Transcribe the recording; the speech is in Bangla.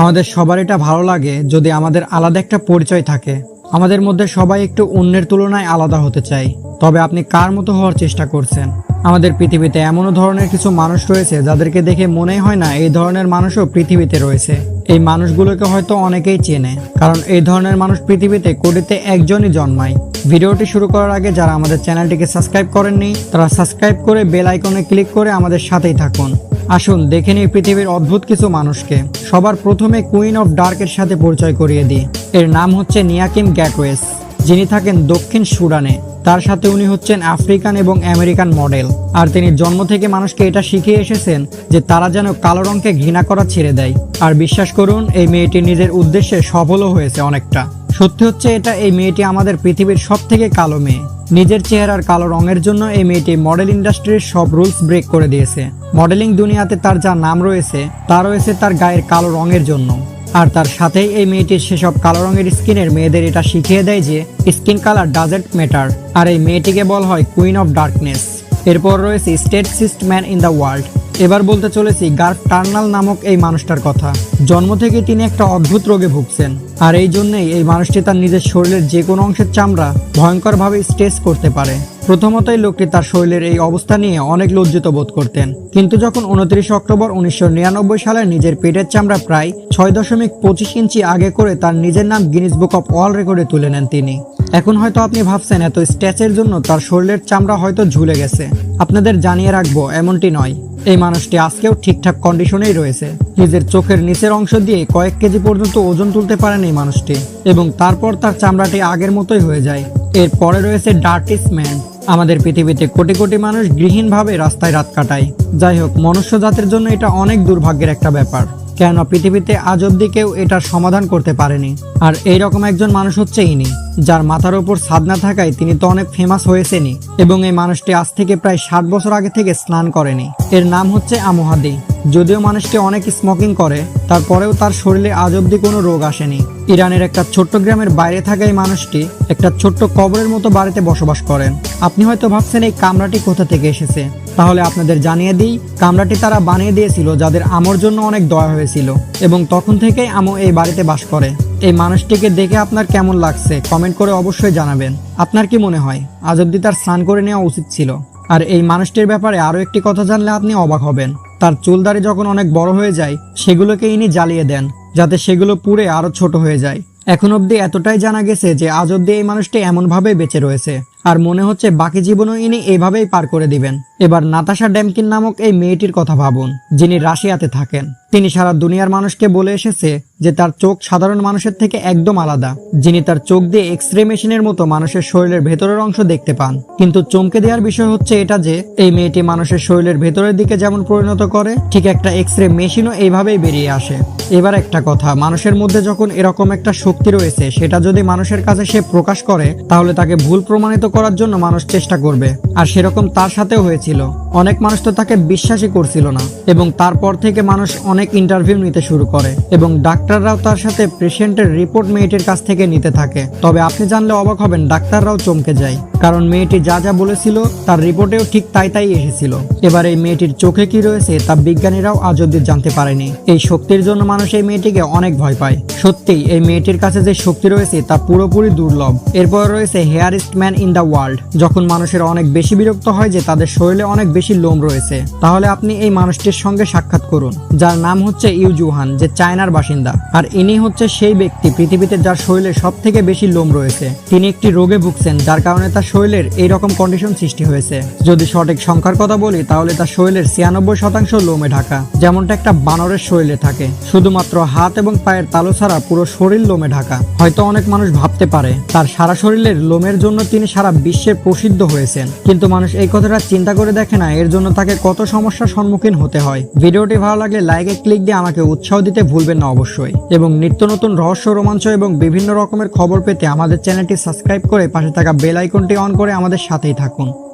আমাদের সবার এটা ভালো লাগে যদি আমাদের আলাদা একটা পরিচয় থাকে। আমাদের মধ্যে সবাই একটু অন্যের তুলনায় আলাদা হতে চাই তবে আপনি কার মতো হওয়ার চেষ্টা করছেন? আমাদের পৃথিবীতে এমনও ধরনের কিছু মানুষ রয়েছে যাদেরকে দেখে মনেই হয় না এই ধরনের মানুষও পৃথিবীতে রয়েছে। এই মানুষগুলোকে হয়তো অনেকেই চেনে, কারণ এই ধরনের মানুষ পৃথিবীতে কোটিতে একজনই জন্মায়। ভিডিওটি শুরু করার আগে যারা আমাদের চ্যানেলটিকে সাবস্ক্রাইব করেননি, তারা সাবস্ক্রাইব করে বেল আইকনে ক্লিক করে আমাদের সাথেই থাকুন। আসুন, দেখে নিই পৃথিবীর অদ্ভুত কিছু মানুষকে। সবার প্রথমে কুইন অফ ডার্কের সাথে পরিচয় করিয়ে দিই। এর নাম হচ্ছে নিয়াকিম গ্যাটওয়েস যিনি থাকেন দক্ষিণ সুডানে। তার সাথে উনি হচ্ছেন আফ্রিকান এবং আমেরিকান মডেল। আর তিনি জন্ম থেকে মানুষকে এটা শিখিয়ে এসেছেন যে তারা যেন কালো রঙকে ঘৃণা করা ছেড়ে দেয়। আর বিশ্বাস করুন, এই মেয়েটি নিজের উদ্দেশ্যে সফলও হয়েছে অনেকটা। সত্যি হচ্ছে এটা এই মেয়েটি আমাদের পৃথিবীর সব থেকে কালো মেয়ে। নিজের চেহারার কালো রঙের জন্য এই মেয়েটি মডেল ইন্ডাস্ট্রির সব রুলস ব্রেক করে দিয়েছে। মডেলিং দুনিয়াতে তার যা নাম রয়েছে, তা রয়েছে তার গায়ের কালো রঙের জন্য। আর তার সাথেই এই মেয়েটির সেসব কালো রঙের স্কিনের মেয়েদের এটা শিখিয়ে দেয় যে, স্কিন কালার ডাজেন্ট ম্যাটার। আর এই মেয়েটিকে বলা হয় কুইন অফ ডার্কনেস। এরপর রয়েছে স্টেট সিস্ট ম্যান ইন দ্য ওয়ার্ল্ড। এবার বলতে চলেছি গার্ফ টার্নাল নামক এই মানুষটার কথা। জন্ম থেকে তিনি একটা অদ্ভুত রোগে ভুগছেন। আর এই জন্যই এই মানুষটি তার নিজের শরীরের যে কোনো অংশের চামড়া ভয়ঙ্করভাবে স্ট্রেস করতে পারে। প্রথমতই লোকটি তার শরীরের এই অবস্থা নিয়ে অনেক লজ্জিত বোধ করতেন। কিন্তু যখন উনত্রিশ অক্টোবর উনিশশো নিরানব্বই সালে নিজের পেটের চামড়া প্রায় ছয় দশমিক পঁচিশ ইঞ্চি আগে করে তার নিজের নাম গিনিস বুক অফ ওয়ার্ল্ড রেকর্ডে তুলে নেন তিনি। এখন হয়তো আপনি ভাবছেন, এত স্ট্যাচের জন্য তার শরীরের চামড়া হয়তো ঝুলে গেছে। আপনাদের জানিয়ে রাখব, এমনটি নয়। এই মানুষটি আজকেও ঠিকঠাক কন্ডিশনেই রয়েছে। নিজের চোখের নিচের অংশ দিয়ে কয়েক কেজি পর্যন্ত ওজন তুলতে পারেন এই মানুষটি এবং তারপর তার চামড়াটি আগের মতোই হয়ে যায়। এরপরে রয়েছে ডার্টিস ম্যান আমাদের পৃথিবীতে কোটি কোটি মানুষ গৃহীনভাবে রাস্তায় রাত কাটায়। যাই হোক মনুষ্য জাতের জন্য এটা অনেক দুর্ভাগ্যের একটা ব্যাপার। কেননা পৃথিবীতে আজ অব্দি কেউ এটার সমাধান করতে পারেনি। আর এইরকম একজন মানুষ হচ্ছে ইনি, যার মাথার ওপর ছাদ না থাকায় তিনি তো অনেক ফেমাস হয়েছেনই, এবং এই মানুষটি আজ থেকে প্রায় ষাট বছর আগে থেকে স্নান করেনি। এর নাম হচ্ছে আমোহাদি। যদিও মানুষটি অনেক স্মোকিং করে, তারপরেও তার শরীরে আজ অব্দি কোনো রোগ আসেনি। ইরানের একটা ছোট্ট গ্রামের বাইরে থাকা এই মানুষটি একটা ছোট্ট কবরের মতো বাড়িতে বসবাস করেন। আপনি হয়তো ভাবছেন এই কামরাটি কোথা থেকে এসেছে। তাহলে আপনাদের জানিয়ে দিই, কামরাটি তারা বানিয়ে দিয়েছিল যাদের আমর জন্য অনেক দয়া হয়েছিল এবং তখন থেকেই আমো এই বাড়িতে বাস করে। এই মানুষটিকে দেখে আপনার কেমন লাগছে, কমেন্ট করে অবশ্যই জানাবেন। আপনার কি মনে হয়? আজ অব্দি তার স্নান করে নেওয়া উচিত ছিল। আর এই মানুষটির ব্যাপারে আরও একটি কথা জানলে আপনি অবাক হবেন। তার চুলদারি যখন অনেক বড় হয়ে যায়, সেগুলোকে ইনি জ্বালিয়ে দেন, যাতে সেগুলো পুড়ে আরও ছোট হয়ে যায়। এখন অবধি এতটাই জানা গেছে যে আজ অব্দি এই মানুষটি এমনভাবে বেঁচে রয়েছে। আর মনে হচ্ছে বাকি জীবনও ইনি এভাবেই পার করে দিবেন। এবার নাতাশা ড্যামকিন নামক এই মেয়েটির কথা ভাবুন, যিনি রাশিয়াতে থাকেন। তিনি সারা দুনিয়ার মানুষকে বলে এসেছে যে তার চোখ সাধারণ মানুষের থেকে একদম আলাদা। যিনি তার চোখ দিয়ে এক্স রে মেশিনের মতো মানুষের শরীরের ভেতরের অংশ দেখতে পান। কিন্তু চমকে দেওয়ার বিষয় হচ্ছে এটা যে, এই মেয়েটি মানুষের শরীরের ভেতরের দিকে যেমন পরিণত করে, ঠিক একটা এক্স রে মেশিনও এইভাবেই বেরিয়ে আসে। এবার একটা কথা, মানুষের মধ্যে যখন এরকম একটা শক্তি রয়েছে, সেটা যদি মানুষের কাছে সে প্রকাশ করে, তাহলে তাকে ভুল প্রমাণিত করার জন্য মানুষ চেষ্টা করবে। আর সেরকম তার সাথেও হয়েছিল। অনেক মানুষ তো তাকে বিশ্বাসই করছিল না। এবং তারপর থেকে মানুষ অনেক ইন্টারভিউ নিতে শুরু করে এবং ডাক্তাররাও তার সাথে পেশেন্টের রিপোর্ট মেয়েটির কাছ থেকে নিতে থাকে। তবে আপনি জানলে অবাক হবেন, ডাক্তাররাও চমকে যায়। কারণ মেয়েটি যা যা বলেছিল, তার রিপোর্টেও ঠিক তাই তাই এসেছিল। এবার এই মেয়েটির চোখে কি রয়েছে, তা বিজ্ঞানীরাও আজ অব্দি জানতে পারেনি। এই শক্তির জন্য মানুষ এই মেয়েটিকে অনেক ভয় পায়। সত্যিই, এই মেয়েটির কাছে যে শক্তি রয়েছে তা পুরোপুরি দুর্লভ। এরপর রয়েছে hairiest man in the world, যখন মানুষের অনেক বেশি বিরক্ত হয় যে তাদের শরীরে অনেক বেশি লোম রয়েছে। তাহলে আপনি এই মানুষটির সঙ্গে সাক্ষাৎ করুন, যার নাম হচ্ছে ইউজুহান যে চায়নার বাসিন্দা। আর ইনি হচ্ছে সেই ব্যক্তি পৃথিবীতে যার শরীরে সব থেকে বেশি লোম রয়েছে। তিনি একটি রোগে ভুগছেন, যার কারণে তার শরীরের এইরকম কন্ডিশন সৃষ্টি হয়েছে। যদি সঠিক সংখ্যার কথা বলি, তাহলে তার শরীরের ছিয়ানব্বই শতাংশ লোমে ঢাকা। যেমনটা একটা বানরের শরীরে থাকে। শুধুমাত্র হাত এবং পায়ের তালু ছাড়া পুরো শরীর লোমে ঢাকা। হয়তো অনেক মানুষ ভাবতে পারে, তার সারা শরীরের লোমের জন্য তিনি সারা বিশ্বে প্রসিদ্ধ হয়েছেন। কিন্তু মানুষ এই কথাটা চিন্তা করে দেখে না, এর জন্য তাকে কত সমস্যার সম্মুখীন হতে হয়। ভিডিওটি ভালো লাগলে লাইকে ক্লিক দিয়ে আমাকে উৎসাহ দিতে ভুলবেন না অবশ্যই। এবং নিত্য নতুন রহস্য, রোমাঞ্চ এবং বিভিন্ন রকমের খবর পেতে আমাদের চ্যানেলটি সাবস্ক্রাইব করে পাশে থাকা বেল আইকনটি অন করে আমাদের সাথেই থাকুন।